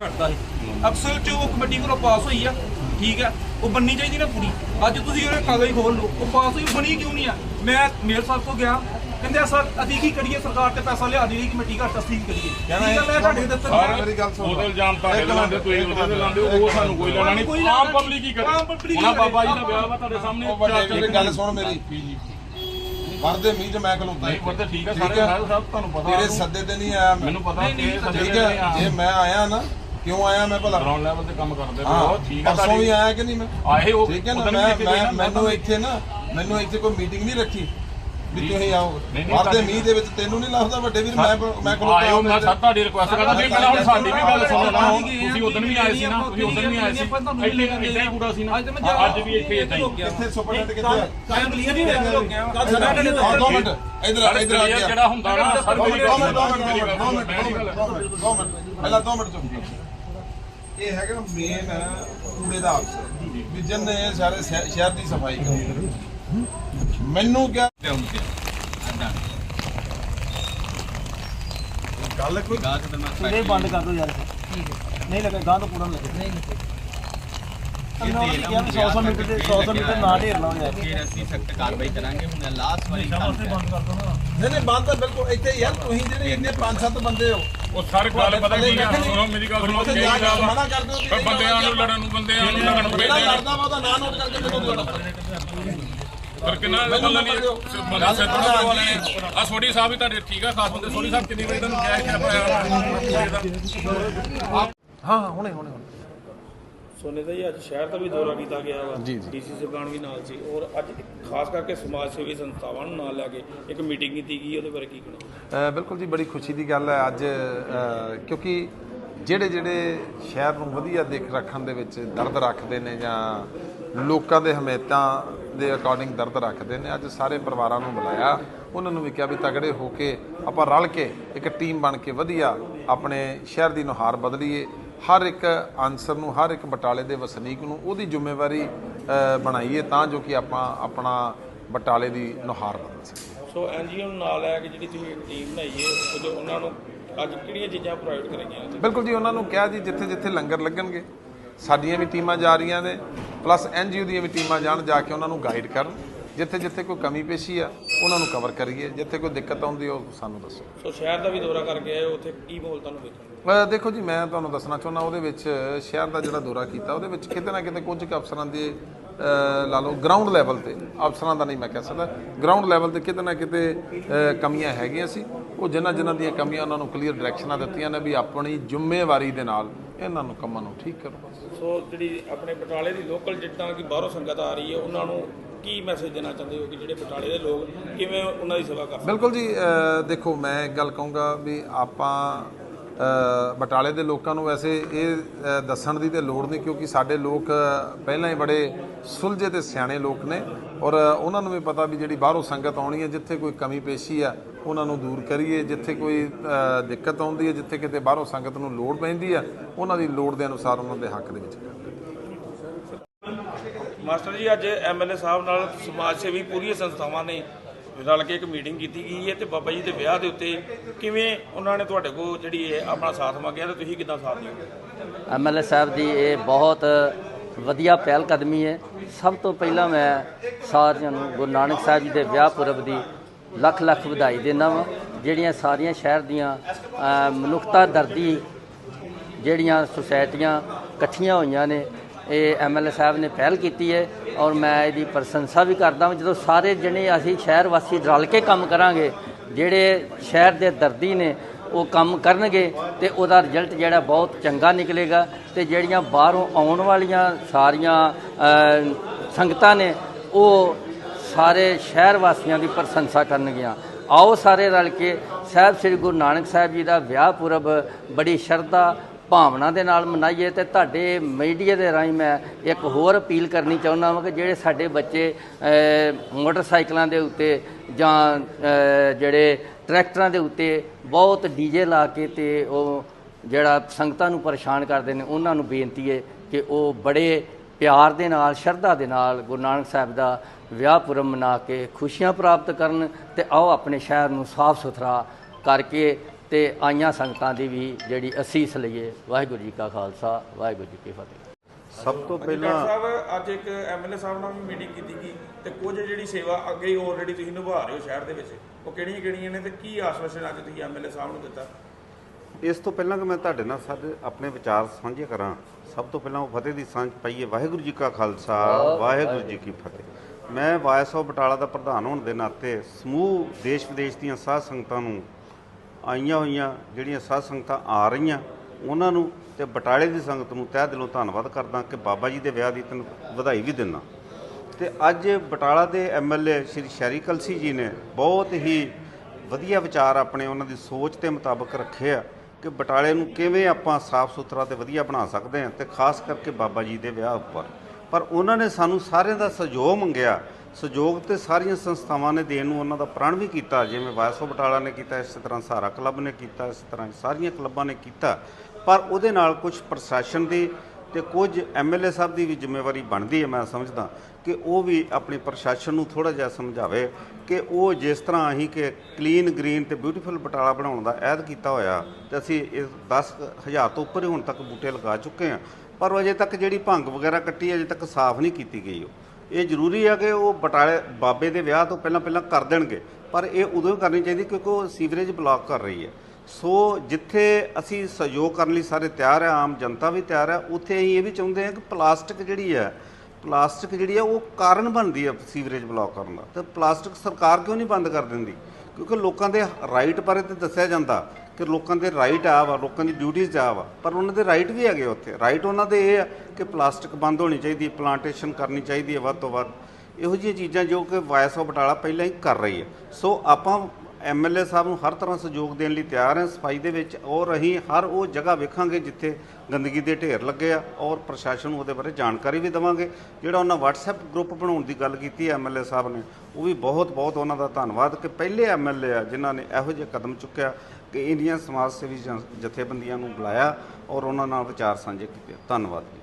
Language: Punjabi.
ਕਰਦਾ ਹੈ ਅਕਸਰ ਚ ਉਹ ਕਮੇਟੀ ਕੋਲੋਂ ਪਾਸ ਹੋਈ ਆ ਠੀਕ ਆ ਉਹ ਬੰਨੀ ਚਾਹੀਦੀ ਨਾ ਪੂਰੀ। ਅੱਜ ਤੁਸੀਂ ਉਹਦੇ ਕਾਗਜ਼ ਖੋਲ ਲਓ ਉਹ ਪਾਸ ਹੋਈ ਬਣੀ ਕਿਉਂ ਨਹੀਂ ਆ? ਮੈਂ ਮੇਅਰ ਸਾਹਿਬ ਤੋਂ ਗਿਆ ਕਹਿੰਦੇ ਆ ਸਰ ਅਸੀਂ ਕੀ ਕਰੀਏ? ਸਰਕਾਰ ਤੇ ਪੈਸਾ ਲਿਆ ਦੀ ਕਮੇਟੀ ਘੱਟ ਅਸੀਂ ਕੀ ਕਰੀਏ? ਆ, ਮੈਂ ਤੁਹਾਡੇ ਦਫ਼ਤਰ ਸਾਰਾ ਗਿਆ। ਮੇਰੀ ਗੱਲ ਸੁਣੋ। ਉਹਦੇ ਇਲਜ਼ਾਮ ਤੁਹਾਡੇ ਤੇ ਲਾਉਂਦੇ ਤੁਸੀਂ ਉਹਦੇ ਤੇ ਲਾਉਂਦੇ ਉਹ ਸਾਨੂੰ ਕੋਈ ਲੈਣਾ ਨਹੀਂ। ਲੈਣਾ ਆਮ ਨਹੀਂ। ਪਬਲਿਕ ਹੀ ਕਰੇ। ਆਮ public ਹੀ ਉਹਨਾਂ। ਬਾਬਾ ਜੀ ਦਾ ਵਿਆਹ ਵਾ ਤੁਹਾਡੇ ਸਾਹਮਣੇ ਉਹ ਵੱਡੇ ਵੀਰ ਗੱਲ ਸੁਣ ਮੇਰੀ। ਵਰਦੇ ਮੀਂਹ ਚ ਮੈਂ ਖਲੋਤਾ ਨਹੀਂ ਵਰਤੇ ਠੀਕ ਹੈ ਸਾਰੇ। ਸਾਹਿਬ ਤੁਹਾਨੂੰ ਪਤਾ। ਤੇਰੇ ਉਹਨੂੰ। ਸੱਦੇ ਤੇ ਨਹੀਂ ਆਇਆ ਮੈਂ। ਮੈਨੂੰ ਪਤਾ ਨਹੀਂ, ਠੀਕ ਹੈ ਜੇ ਮੈਂ ਆਇਆ ਨਾ ਕਿਉਂ ਆਇਆ ਮੈਂ ਭਲਾ? ਗਰਾਊਂਡ ਲੈਵਲ ਤੇ ਕੰਮ ਕਰਦੇ ਹਾਂ ਬਹੁਤ ਠੀਕ ਹੈ ਪਰਸੋਂ ਵੀ ਆਇਆ ਕਿ ਨਹੀਂ ਮੈਂ? ਆਏ ਉਹ ਠੀਕ ਹੈ ਨਾ ਮੈਂ ਇੱਥੇ ਮੈਨੂੰ ਇੱਥੇ ਨਾ ਮੈਨੂੰ ਇੱਥੇ ਕੋਈ ਮੀਟਿੰਗ ਨਹੀਂ ਰੱਖੀ ਵੀ ਤੁਸੀਂ ਆਓ। ਵਰਦੇ ਮੀਂਹ ਦੇ ਵਿੱਚ ਤੈਨੂੰ ਨਹੀਂ ਲੱਗਦਾ ਵੱਡੇ ਵੀਰ ਮੈਂ ਮੈਂ ਖਲੋਤਾ ਆਇਓ ਮੈਂ। ਸਭ ਤੁਹਾਡੀ ਰਿਕੁਐਸਟ ਕਰਦਾ ਵੀ ਪਹਿਲਾਂ ਹੁਣ ਸਾਡੀ ਵੀ ਗੱਲ ਸੁਣੋ ਨਾ। ਆ, ਤੁਸੀਂ ਉਦੋਂ ਵੀ ਆਏ ਸੀ ਨਾ ਤੁਸੀਂ ਉਦੋਂ ਵੀ ਆਏ ਸੀ। ਇੱਥੇ ਇੱਥੇ ਹੀ ਪੂਰਾ ਸੀ ਨਾ। ਅੱਜ ਵੀ ਇੱਥੇ ਇਦਾਂ ਹੀ। ਕਿੱਥੇ ਸੁਪਰਡੈਂਟ ਕਿੱਥੇ ਆ? ਕੱਲ ਕਲੀਅਰ ਨਹੀਂ ਲੋਕ ਗਿਆ ਕੱਲ ਸਾਡਾ ਆ ਦੋ ਮਿੰਟ। ਇਧਰ ਇਧਰ ਆ ਗਿਆ। ਜਿਹੜਾ ਹੁੰਦਾ ਨਾ ਸਰ ਦੋ ਮੇਰੀ ਮਿੰਟ ਗੱਲ। ਦੋ ਮਿੰਟ ਮੇਰੀ ਦੋ ਗੱਲ ਪਹਿਲਾਂ ਦੋ ਮਿੰਟ ਚੁੱਪ ਇਹ ਹੈਗਾ ਮੇਨ ਕੂੜੇ ਦਾ ਅਫਸਰ ਵੀ ਜਿਹਨੇ ਸਾਰੇ ਸ਼ਹਿ- ਸ਼ਹਿਰ ਦੀ ਸਫ਼ਾਈ ਕਰਨੀ ਮੈਨੂੰ ਕਿਹਾ ਗੱਲ ਕੋਈ ਇਹ ਬੰਦ ਕਰ ਦੋ ਯਾਰ। ਨਹੀਂ ਲੱਗਾ ਗਾਂ ਤੋਂ ਪੂਰਾ ਨਹੀਂ ਲੱਗੇ। ਨਹੀਂ ਲੱਗੇ। ਫਿਰ ਅਸੀਂ ਸਖਤ ਕਾਰਵਾਈ ਕਰਾਂਗੇ ਹੁਣ ਲਾਸਟ ਵਾਰੀ ਕੰਮ ਬੰਦ ਕਰ ਦੋ ਨਾ। ਨਹੀਂ ਨਹੀਂ ਬੰਦ ਤਾਂ ਬਿਲਕੁਲ ਇੱਥੇ ਯਾਰ ਤੁਸੀਂ ਜਿਹੜੇ ਇੰਨੇ ਪੰਜ ਸੱਤ ਬੰਦੇ ਹੋ ਉਹ ਸਾਰੇ ਗੱਲ ਪਤਾ ਕੀ ਹੈ ਸੁਣੋ ਮੇਰੀ ਗੱਲ ਸੁਣੋ ਉੱਥੇ ਕੀ ਜਾ ਕੇ ਗੱਲ ਮਨਾ ਕਰ ਦਿਓ ਕਿ ਪਰ ਬੰਦਿਆਂ ਨੂੰ ਲੜਨ ਨੂੰ ਬੰਦਿਆਂ ਨੂੰ ਲੜਨ ਨੂੰ ਜਿਹੜਾ ਪੈਂਦੇ ਲੜਦਾ ਵਾ ਉਹਦਾ ਨਾਂ ਨੋਟ ਕਰਕੇ ਮੈਨੂੰ ਦਿਓ ਪਰ ਕਿੰਨਾ ਮੈਨੂੰ ਬੰਦਾ ਨਹੀਂ ਦਿਓ। ਬੰਦਾ ਸਿਰ ਤੋਂ ਵਾਲੇ ਨੇ ਆ। ਸੋਢੀ ਸਾਹਿਬ ਵੀ ਤੁਹਾਡੇ ਠੀਕ ਆ ਖਾਸ ਬੰਦੇ ਸੋਢੀ ਸਾਹਿਬ ਕਿੰਨੀ ਵਾਰੀ ਤੁਹਾਨੂੰ ਕਿਹਾ ਕਿ ਆਪਾਂ ਹਾਂ ਹਾਂ ਹੁਣੇ ਹੁਣੇ ਹੁਣੇ। ਸੋਨੇ ਦਾ ਜੀ ਅੱਜ ਸ਼ਹਿਰ ਦਾ ਵੀ ਦੌਰਾ ਕੀਤਾ ਗਿਆ ਵਾ। ਡੀਸੀ ਸਾਹਿਬਾਨ ਵੀ ਨਾਲ ਸੀ। ਔਰ ਅੱਜ ਖਾਸ ਕਰਕੇ ਸਮਾਜ ਸੇਵੀ ਸੰਸਥਾਵਾਂ ਨੂੰ ਨਾਲ ਲੈ ਕੇ ਇੱਕ ਮੀਟਿੰਗ ਕੀਤੀ ਗਈ ਉਹਦੇ ਬਾਰੇ ਕੀ ਕਹਿਣਾ? ਬਿਲਕੁਲ ਜੀ ਬੜੀ ਖੁਸ਼ੀ ਦੀ ਗੱਲ ਹੈ ਅੱਜ ਕਿਉਂਕਿ ਜਿਹੜੇ ਜਿਹੜੇ ਸ਼ਹਿਰ ਨੂੰ ਵਧੀਆ ਦੇਖ ਰੱਖਣ ਦੇ ਵਿੱਚ ਦਰਦ ਰੱਖਦੇ ਨੇ ਜਾਂ ਲੋਕਾਂ ਦੇ ਹਮਾਇਤਾਂ ਦੇ ਅਕੋਰਡਿੰਗ ਦਰਦ ਰੱਖਦੇ ਨੇ ਅੱਜ ਸਾਰੇ ਪਰਿਵਾਰਾਂ ਨੂੰ ਬੁਲਾਇਆ। ਉਹਨਾਂ ਨੂੰ ਵੀ ਕਿਹਾ ਵੀ ਤਗੜੇ ਹੋ ਕੇ ਆਪਾਂ ਰਲ ਕੇ ਇੱਕ ਟੀਮ ਬਣ ਕੇ ਵਧੀਆ ਆਪਣੇ ਸ਼ਹਿਰ ਦੀ ਨੁਹਾਰ ਬਦਲੀਏ। ਹਰ ਇੱਕ ਆਨਸਰ ਨੂੰ ਹਰ ਇੱਕ ਬਟਾਲੇ ਦੇ ਵਸਨੀਕ ਨੂੰ ਉਹਦੀ ਜ਼ਿੰਮੇਵਾਰੀ ਬਣਾਈਏ ਤਾਂ ਜੋ ਕਿ ਆਪਾਂ ਆਪਣਾ ਬਟਾਲੇ ਦੀ ਨੁਹਾਰ ਬਦਲ ਸਕੀਏ। ਸੋ ਐਨਜੀਓ ਨੂੰ ਨਾਲ ਲੈ ਕੇ ਜਿਹੜੀ ਤੁਸੀਂ ਟੀਮ ਬਣਾਈ ਹੈ ਉਹਦੇ ਉਹਨਾਂ ਨੂੰ ਅੱਜ ਕਿਹੜੀਆਂ ਚੀਜ਼ਾਂ ਪ੍ਰੋਵਾਈਡ ਕਰਾਈਆਂ ਬਿਲਕੁਲ ਜੀ ਉਹਨਾਂ ਨੂੰ ਕਿਹਾ ਜੀ ਜਿੱਥੇ ਜਿੱਥੇ ਲੰਗਰ ਲੱਗਣਗੇ ਸਾਡੀਆਂ ਵੀ ਟੀਮਾਂ ਜਾ ਰਹੀਆਂ ਨੇ ਪਲੱਸ ਐਨਜੀਓ ਦੀਆਂ ਵੀ ਟੀਮਾਂ ਜਾਣ ਜਾ ਕੇ ਉਹਨਾਂ ਨੂੰ ਗਾਈਡ ਕਰਨ ਜਿੱਥੇ ਜਿੱਥੇ ਕੋਈ ਕਮੀ ਪੇਸ਼ੀ ਆ ਉਹਨਾਂ ਨੂੰ ਕਵਰ ਕਰੀਏ ਜਿੱਥੇ ਕੋਈ ਦਿੱਕਤ ਆਉਂਦੀ ਉਹ ਸਾਨੂੰ ਦੱਸੋ। ਸੋ ਸ਼ਹਿਰ ਦਾ ਵੀ ਦੌਰਾ ਕਰਕੇ ਆਏ ਉੱਥੇ ਕੀ ਮਾਹੌਲ ਤੁਹਾਨੂੰ ਵੇਖਣ ਦੇਖੋ ਜੀ ਮੈਂ ਤੁਹਾਨੂੰ ਦੱਸਣਾ ਚਾਹੁੰਦਾ ਉਹਦੇ ਵਿੱਚ ਸ਼ਹਿਰ ਦਾ ਜਿਹੜਾ ਦੌਰਾ ਕੀਤਾ ਉਹਦੇ ਵਿੱਚ ਕਿਤੇ ਨਾ ਕਿਤੇ ਕੁਝ ਕੁ ਅਫਸਰਾਂ ਦੇ ਲਾ ਲਓ ਗਰਾਊਂਡ ਲੈਵਲ ਤੇ ਅਫਸਰਾਂ ਦਾ ਨਹੀਂ ਮੈਂ ਕਹਿ ਸਕਦਾ ਗਰਾਊਂਡ ਲੈਵਲ ਤੇ ਕਿਤੇ ਨਾ ਕਿਤੇ ਕਮੀਆਂ ਹੈਗੀਆਂ ਸੀ। ਉਹ ਜਿਨ੍ਹਾਂ ਜਿਨ੍ਹਾਂ ਦੀਆਂ ਕਮੀਆਂ ਉਹਨਾਂ ਨੂੰ ਕਲੀਅਰ ਡਾਇਰੈਕਸ਼ਨਾਂ ਦਿੱਤੀਆਂ ਨੇ ਵੀ ਆਪਣੀ ਜ਼ਿੰਮੇਵਾਰੀ ਦੇ ਨਾਲ ਇਹਨਾਂ ਨੂੰ ਕੰਮਾਂ ਨੂੰ ਠੀਕ ਕਰੋ। ਸੋ ਜਿਹੜੀ ਆਪਣੇ ਬਟਾਲੇ ਦੀ ਲੋਕਲ ਜਿੱਦਾਂ ਕਿ ਬਾਹਰੋਂ ਸੰਗਤ ਆ ਰਹੀ ਹੈ ਉਹਨਾਂ ਨੂੰ ਕੀ ਮੈਸੇਜ ਦੇਣਾ ਚਾਹੁੰਦੇ ਹੋ ਕਿ ਜਿਹੜੇ ਬਟਾਲੇ ਦੇ ਲੋਕ ਕਿਵੇਂ ਉਹਨਾਂ ਦੀ ਸੇਵਾ ਕਰ ਸਕਦੇ? ਬਿਲਕੁਲ ਜੀ ਦੇਖੋ, ਮੈਂ ਇੱਕ ਗੱਲ ਕਹੂੰਗਾ ਵੀ ਆਪਾਂ ਬਟਾਲੇ ਦੇ ਲੋਕਾਂ ਨੂੰ ਵੈਸੇ ਇਹ ਦੱਸਣ ਦੀ ਤੇ ਲੋੜ ਨਹੀਂ ਕਿਉਂਕਿ ਸਾਡੇ ਲੋਕ ਪਹਿਲਾਂ ਹੀ ਬੜੇ ਸੁਲਝੇ ਤੇ ਸਿਆਣੇ ਲੋਕ ਨੇ ਔਰ ਉਹਨਾਂ ਨੂੰ ਵੀ ਪਤਾ ਵੀ ਜਿਹੜੀ ਬਾਹਰੋਂ ਸੰਗਤ ਆਉਣੀ ਹੈ, ਜਿੱਥੇ ਕੋਈ ਕਮੀ ਪੇਸ਼ੀ ਆ, ਉਹਨਾਂ ਨੂੰ ਦੂਰ ਕਰੀਏ, ਜਿੱਥੇ ਕੋਈ ਦਿੱਕਤ ਆਉਂਦੀ ਹੈ, ਜਿੱਥੇ ਕਿਤੇ ਬਾਹਰੋਂ ਸੰਗਤ ਨੂੰ ਲੋੜ ਪੈਂਦੀ ਆ, ਉਹਨਾਂ ਦੀ ਲੋੜ ਦੇ ਅਨੁਸਾਰ ਉਹਨਾਂ ਦੇ ਹੱਕ ਦੇ ਵਿੱਚ ਮਾਸਟਰ ਜੀ, ਅੱਜ ਐਮਐਲਏ ਸਾਹਿਬ ਨਾਲ ਸਮਾਜ ਸੇਵੀ ਪੂਰੀਆਂ ਸੰਸਥਾਵਾਂ ਨੇ ਰਲ ਕੇ ਇੱਕ ਮੀਟਿੰਗ ਕੀਤੀ ਗਈ ਹੈ ਤੇ ਬਾਬਾ ਜੀ ਦੇ ਵਿਆਹ ਦੇ ਉੱਤੇ ਕਿਵੇਂ ਉਹਨਾਂ ਨੇ ਤੁਹਾਡੇ ਕੋਲ ਜਿਹੜੀ ਇਹ ਆਪਣਾ ਸਾਥ ਮੰਗਿਆ ਤੇ ਤੁਸੀਂ ਕਿੱਦਾਂ ਸਾਥ ਦਿਓਗੇ? ਐਮਐਲਏ ਸਾਹਿਬ ਦੀ ਇਹ ਬਹੁਤ ਵਧੀਆ ਪਹਿਲ ਕਦਮੀ ਹੈ। ਸਭ ਤੋਂ ਪਹਿਲਾਂ ਮੈਂ ਸਾਰਿਆਂ ਨੂੰ ਗੁਰੂ ਨਾਨਕ ਸਾਹਿਬ ਜੀ ਦੇ ਵਿਆਹ ਪੁਰਬ ਦੀ ਲੱਖ ਲੱਖ ਵਧਾਈ ਦਿੰਦਾ ਵਾਂ। ਜਿਹੜੀਆਂ ਸਾਰੀਆਂ ਸ਼ਹਿਰ ਦੀਆਂ ਮਨੁੱਖਤਾ ਦਰਦੀ ਜਿਹੜੀਆਂ ਸੁਸਾਇਟੀਆਂ ਇਕੱਠੀਆਂ ਹੋਈਆਂ ਨੇ ਇਹ ਐਮਐਲਏ ਸਾਹਿਬ ਨੇ ਪਹਿਲ ਕੀਤੀ ਹੈ ਔਰ ਮੈਂ ਇਹਦੀ ਪ੍ਰਸ਼ੰਸਾ ਵੀ ਕਰਦਾ ਹਾਂ ਜਦੋਂ ਸਾਰੇ ਜਣੇ ਅਸੀਂ ਸ਼ਹਿਰ ਵਾਸੀ ਰਲ ਕੇ ਕੰਮ ਕਰਾਂਗੇ, ਜਿਹੜੇ ਸ਼ਹਿਰ ਦੇ ਦਰਦੀ ਨੇ, ਉਹ ਕੰਮ ਕਰਨਗੇ ਤੇ ਉਹਦਾ ਰਿਜ਼ਲਟ ਜਿਹੜਾ ਬਹੁਤ ਚੰਗਾ ਨਿਕਲੇਗਾ ਤੇ ਜਿਹੜੀਆਂ ਬਾਹਰੋਂ ਆਉਣ ਵਾਲੀਆਂ ਸਾਰੀਆਂ ਸੰਗਤਾਂ ਨੇ, ਉਹ ਸਾਰੇ ਸ਼ਹਿਰ ਵਾਸੀਆਂ ਦੀ ਪ੍ਰਸ਼ੰਸਾ ਕਰਨਗੀਆਂ। ਆਓ ਸਾਰੇ ਰਲ ਕੇ, ਸਾਹਿਬ ਸ੍ਰੀ ਗੁਰੂ ਨਾਨਕ ਸਾਹਿਬ ਜੀ ਦਾ ਵਿਆਹ ਪੁਰਬ, ਬੜੀ ਸ਼ਰਧਾ ਭਾਵਨਾ ਦੇ ਨਾਲ ਮਨਾਈਏ ਤੇ ਤੁਹਾਡੇ ਮੀਡੀਆ ਦੇ ਰਾਹੀਂ ਮੈਂ ਇੱਕ ਹੋਰ ਅਪੀਲ ਕਰਨੀ ਚਾਹੁੰਦਾ ਹਾਂ ਕਿ ਜਿਹੜੇ ਸਾਡੇ ਬੱਚੇ ਮੋਟਰਸਾਈਕਲਾਂ ਦੇ ਉੱਤੇ ਜਾਂ ਜਿਹੜੇ ਟਰੈਕਟਰਾਂ ਦੇ ਉੱਤੇ ਬਹੁਤ ਡੀਜੇ ਲਾ ਕੇ ਤੇ ਉਹ ਜਿਹੜਾ ਸੰਗਤਾਂ ਨੂੰ ਪਰੇਸ਼ਾਨ ਕਰਦੇ ਨੇ, ਉਹਨਾਂ ਨੂੰ ਬੇਨਤੀ ਹੈ ਕਿ ਉਹ ਬੜੇ ਪਿਆਰ ਦੇ ਨਾਲ, ਸ਼ਰਧਾ ਦੇ ਨਾਲ ਗੁਰੂ ਨਾਨਕ ਸਾਹਿਬ ਦਾ ਵਿਆਹ ਪੁਰਬ ਮਨਾ ਕੇ ਖੁਸ਼ੀਆਂ ਪ੍ਰਾਪਤ ਕਰਨ ਤੇ ਆਓ ਆਪਣੇ ਸ਼ਹਿਰ ਨੂੰ ਸਾਫ਼ ਸੁਥਰਾ ਕਰਕੇ ਤੇ ਆਈਆਂ ਸੰਗਤਾਂ ਦੀ ਵੀ ਜਿਹੜੀ ਅਸੀਸ ਲਈਏ। ਵਾਹਿਗੁਰੂ ਜੀ ਕਾ ਖਾਲਸਾ ਵਾਹਿਗੁਰੂ ਜੀ ਕੀ ਫਤਿਹ। ਸਭ ਤੋਂ ਪਹਿਲਾਂ ਸਾਹਿਬ ਅੱਜ ਇੱਕ ਐਮਐਲਏ ਸਾਹਿਬ ਨਾਲ ਵੀ ਮੀਟਿੰਗ ਕੀਤੀ ਗਈ ਤੇ ਕੁਝ ਜਿਹੜੀ ਸੇਵਾ ਅੱਗੇ ਹੀ ਆਲਰੇਡੀ ਤੁਸੀਂ ਨਿਭਾ ਰਹੇ ਹੋ ਸ਼ਹਿਰ ਦੇ ਵਿੱਚ। ਉਹ ਕਿਹੜੀਆਂ ਕਿਹੜੀਆਂ ਨੇ ਤੇ ਕੀ ਆਸ਼ਵਾਸਨ ਅੱਜ ਤੁਸੀਂ ਐਮਐਲਏ ਸਾਹਿਬ ਨੂੰ ਦਿੱਤਾ? ਇਸ ਤੋਂ ਪਹਿਲਾਂ ਕਿ ਮੈਂ ਤੁਹਾਡੇ ਨਾਲ ਸਾਰੇ ਆਪਣੇ ਵਿਚਾਰ ਸਾਂਝੇ ਕਰਾਂ ਸਭ ਤੋਂ ਪਹਿਲਾਂ ਉਹ ਫਤਿਹ ਦੀ ਸਾਂਝ ਪਾਈਏ। ਵਾਹਿਗੁਰੂ ਜੀ ਕਾ ਖਾਲਸਾ ਵਾਹਿਗੁਰੂ ਜੀ ਕੀ ਫਤਿਹ। ਮੈਂ ਵਾਇਸ ਆਫ ਬਟਾਲਾ ਦਾ ਪ੍ਰਧਾਨ ਹੋਣ ਦੇ ਨਾਤੇ ਸਮੂਹ ਦੇਸ਼ ਵਿਦੇਸ਼ ਦੀਆਂ ਸਾਧ ਸੰਗਤਾਂ ਨੂੰ ਆਈਆਂ ਹੋਈਆਂ ਜਿਹੜੀਆਂ ਸਾਧ ਸੰਗਤਾਂ ਆ ਰਹੀਆਂ, ਉਹਨਾਂ ਨੂੰ ਤੇ ਬਟਾਲੇ ਦੀ ਸੰਗਤ ਨੂੰ ਤਹਿ ਦਿਲੋਂ ਧੰਨਵਾਦ ਕਰਦਾ ਕਿ ਬਾਬਾ ਜੀ ਦੇ ਵਿਆਹ ਦੀ ਤੈਨੂੰ ਵਧਾਈ ਵੀ ਦਿੰਦਾ। ਤੇ ਅੱਜ ਬਟਾਲਾ ਦੇ ਐਮਐਲਏ ਸ਼੍ਰੀ ਸ਼ੈਰੀ ਕਲਸੀ ਜੀ ਨੇ ਬਹੁਤ ਹੀ ਵਧੀਆ ਵਿਚਾਰ ਆਪਣੇ ਉਹਨਾਂ ਦੀ ਸੋਚ ਦੇ ਮੁਤਾਬਕ ਰੱਖੇ ਆ ਕਿ ਬਟਾਲੇ ਨੂੰ ਕਿਵੇਂ ਆਪਾਂ ਸਾਫ਼ ਸੁਥਰਾ ਤੇ ਵਧੀਆ ਬਣਾ ਸਕਦੇ ਹਾਂ ਤੇ ਖਾਸ ਕਰਕੇ ਬਾਬਾ ਜੀ ਦੇ ਵਿਆਹ ਉੱਪਰ। ਪਰ ਉਹਨਾਂ ਨੇ ਸਾਨੂੰ ਸਾਰਿਆਂ ਦਾ ਸਹਿਯੋਗ ਮੰਗਿਆ ਸਹਿਯੋਗ ਤੇ ਸਾਰੀਆਂ ਸੰਸਥਾਵਾਂ ਨੇ ਦੇਣ ਨੂੰ ਉਹਨਾਂ ਦਾ ਪ੍ਰਣ ਵੀ ਕੀਤਾ, ਜਿਵੇਂ ਵਾਇਸ ਆਫ ਬਟਾਲਾ ਨੇ ਕੀਤਾ, ਇਸੇ ਤਰ੍ਹਾਂ ਸਹਾਰਾ ਕਲੱਬ ਨੇ ਕੀਤਾ, ਇਸੇ ਤਰ੍ਹਾਂ ਸਾਰੀਆਂ ਕਲੱਬਾਂ ਨੇ ਕੀਤਾ। ਪਰ ਉਹਦੇ ਨਾਲ ਕੁਝ ਪ੍ਰਸ਼ਾਸਨ ਦੀ ਤੇ ਕੁਝ ਐਮਐਲਏ ਸਾਹਿਬ ਦੀ ਵੀ ਜ਼ਿੰਮੇਵਾਰੀ ਬਣਦੀ ਹੈ, ਮੈਂ ਸਮਝਦਾ ਕਿ ਉਹ ਵੀ ਆਪਣੇ ਪ੍ਰਸ਼ਾਸਨ ਨੂੰ ਥੋੜਾ ਜਿਹਾ ਸਮਝਾਵੇ ਕਿ ਉਹ ਜਿਸ ਤਰ੍ਹਾਂ ਅਸੀਂ ਕਿ ਕਲੀਨ, ਗ੍ਰੀਨ ਤੇ ਬਿਊਟੀਫੁਲ ਬਟਾਲਾ ਬਣਾਉਣ ਦਾ ਐਦ ਕੀਤਾ ਹੋਇਆ ਤੇ ਅਸੀਂ ਇਸ 10000 ਤੋਂ ਉੱਪਰ ਹੀ ਹੁਣ ਤੱਕ ਬੂਟੇ ਲਗਾ ਚੁੱਕੇ ਹਾਂ। ਪਰ ਅਜੇ ਤੱਕ ਜਿਹੜੀ ਭੰਗ ਵਗੈਰਾ ਕੱਟੀ ਅਜੇ ਤੱਕ ਸਾਫ਼ ਨਹੀਂ ਕੀਤੀ ਗਈ ਉਹ। ਇਹ ਜ਼ਰੂਰੀ ਹੈ ਕਿ ਉਹ ਬਟਾਲੇ ਬਾਬੇ ਦੇ ਵਿਆਹ ਤੋਂ ਪਹਿਲਾਂ ਪਹਿਲਾਂ ਕਰ ਦੇਣਗੇ, ਪਰ ਇਹ ਉਦੋਂ ਹੀ ਕਰਨੀ ਚਾਹੀਦੀ ਕਿਉਂਕਿ ਉਹ ਸੀਵਰੇਜ ਬਲਾਕ ਕਰ ਰਹੀ ਹੈ। ਸੋ ਜਿੱਥੇ ਅਸੀਂ ਸਹਿਯੋਗ ਕਰਨ ਲਈ ਸਾਰੇ ਤਿਆਰ ਆ, ਆਮ ਜਨਤਾ ਵੀ ਤਿਆਰ ਹੈ ਉੱਥੇ ਅਸੀਂ ਇਹ ਵੀ ਚਾਹੁੰਦੇ ਹਾਂ ਕਿ ਪਲਾਸਟਿਕ ਜਿਹੜੀ ਹੈ, ਪਲਾਸਟਿਕ ਜਿਹੜੀ ਹੈ, ਉਹ ਕਾਰਨ ਬਣਦੀ ਹੈ ਸੀਵਰੇਜ ਬਲਾਕ ਕਰਨ ਦਾ। ਤੇ ਪਲਾਸਟਿਕ ਸਰਕਾਰ ਕਿਉਂ ਨਹੀਂ ਬੰਦ ਕਰ ਦਿੰਦੀ? ਕਿਉਂਕਿ ਲੋਕਾਂ ਦੇ ਰਾਈਟ ਬਾਰੇ ਤੇ ਦੱਸਿਆ ਜਾਂਦਾ। ਕਿ ਲੋਕਾਂ ਦੇ ਰਾਈਟ ਆ ਵਾ, ਲੋਕਾਂ ਦੀ ਡਿਊਟੀਜ਼ ਆ ਵਾ। ਪਰ ਉਹਨਾਂ ਦੇ ਰਾਈਟ ਵੀ ਹੈਗੇ ਉੱਥੇ। ਰਾਈਟ ਉਹਨਾਂ ਦੇ ਇਹ ਆ ਕਿ ਪਲਾਸਟਿਕ ਬੰਦ ਹੋਣੀ ਚਾਹੀਦੀ ਹੈ ਪਲਾਂਟੇਸ਼ਨ ਕਰਨੀ ਚਾਹੀਦੀ ਹੈ ਵੱਧ ਤੋਂ ਵੱਧ। ਇਹੋ ਜਿਹੀਆਂ ਚੀਜ਼ਾਂ ਜੋ ਕਿ ਵਾਇਸ ਆਫ ਬਟਾਲਾ ਪਹਿਲਾਂ ਹੀ ਕਰ ਰਹੀ ਹੈ ਸੋ ਆਪਾਂ ਐਮਐਲਏ ਸਾਹਿਬ ਨੂੰ ਹਰ ਤਰ੍ਹਾਂ ਸਹਿਯੋਗ ਦੇਣ ਲਈ ਤਿਆਰ ਹਾਂ ਸਫ਼ਾਈ ਦੇ ਵਿੱਚ ਔਰ ਅਸੀਂ ਹਰ ਉਹ ਜਗ੍ਹਾ ਵੇਖਾਂਗੇ ਜਿੱਥੇ ਗੰਦਗੀ ਦੇ ਢੇਰ ਲੱਗੇ ਆ ਔਰ ਪ੍ਰਸ਼ਾਸਨ ਨੂੰ ਉਹਦੇ ਬਾਰੇ ਜਾਣਕਾਰੀ ਵੀ ਦੇਵਾਂਗੇ। ਜਿਹੜਾ ਉਹਨਾਂ WhatsApp ਗਰੁੱਪ ਬਣਾਉਣ ਦੀ ਗੱਲ ਕੀਤੀ ਹੈ ਐਮਐਲਏ ਸਾਹਿਬ ਨੇ, ਉਹ ਵੀ ਬਹੁਤ ਬਹੁਤ ਉਹਨਾਂ ਦਾ ਧੰਨਵਾਦ ਕਿ ਪਹਿਲੇ ਐਮਐਲਏ ਆ ਜਿਨ੍ਹਾਂ ਨੇ ਇਹੋ ਜਿਹੇ ਕਦਮ ਚੁੱਕਿਆ। ਕਿ ਇਹਦੀਆਂ ਸਮਾਜ ਸੇਵੀ ਜਨ- ਜਥੇਬੰਦੀਆਂ ਨੂੰ ਬੁਲਾਇਆ ਔਰ ਉਹਨਾਂ ਨਾਲ ਵਿਚਾਰ ਸਾਂਝੇ ਕੀਤੇ। ਧੰਨਵਾਦ ਜੀ।